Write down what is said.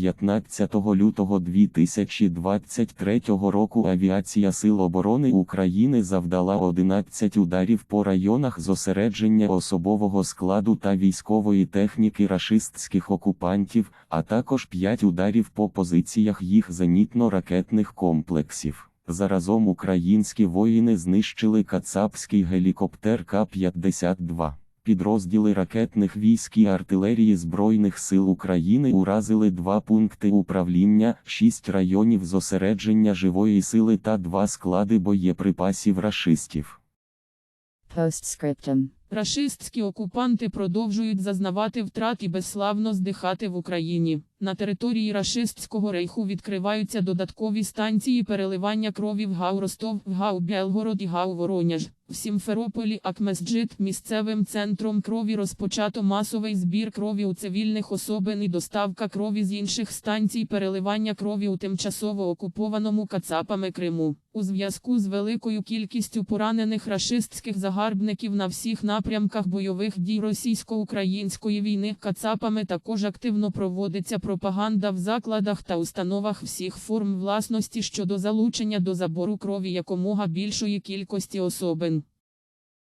15 лютого 2023 року авіація Сил оборони України завдала 11 ударів по районах зосередження особового складу та військової техніки рашистських окупантів, а також 5 ударів по позиціях їх зенітно-ракетних комплексів. Заразом українські воїни знищили кацапський гелікоптер К-52. Підрозділи ракетних військ і артилерії Збройних сил України уразили два пункти управління, шість районів зосередження живої сили та два склади боєприпасів рашистів. Postscriptum. Рашистські окупанти продовжують зазнавати втрат і безславно здихати в Україні. На території рашистського рейху відкриваються додаткові станції переливання крові в ГАУ Ростов, в ГАУ Белгород і ГАУ Воронеж. В Сімферополі Акмесджит місцевим центром крові розпочато масовий збір крові у цивільних особин і доставка крові з інших станцій переливання крові у тимчасово окупованому Кацапами Криму. У зв'язку з великою кількістю поранених рашистських загарбників на всіх напрямках бойових дій російсько-української війни Кацапами також активно проводиться пропаганда в закладах та установах всіх форм власності щодо залучення до забору крові якомога більшої кількості особин.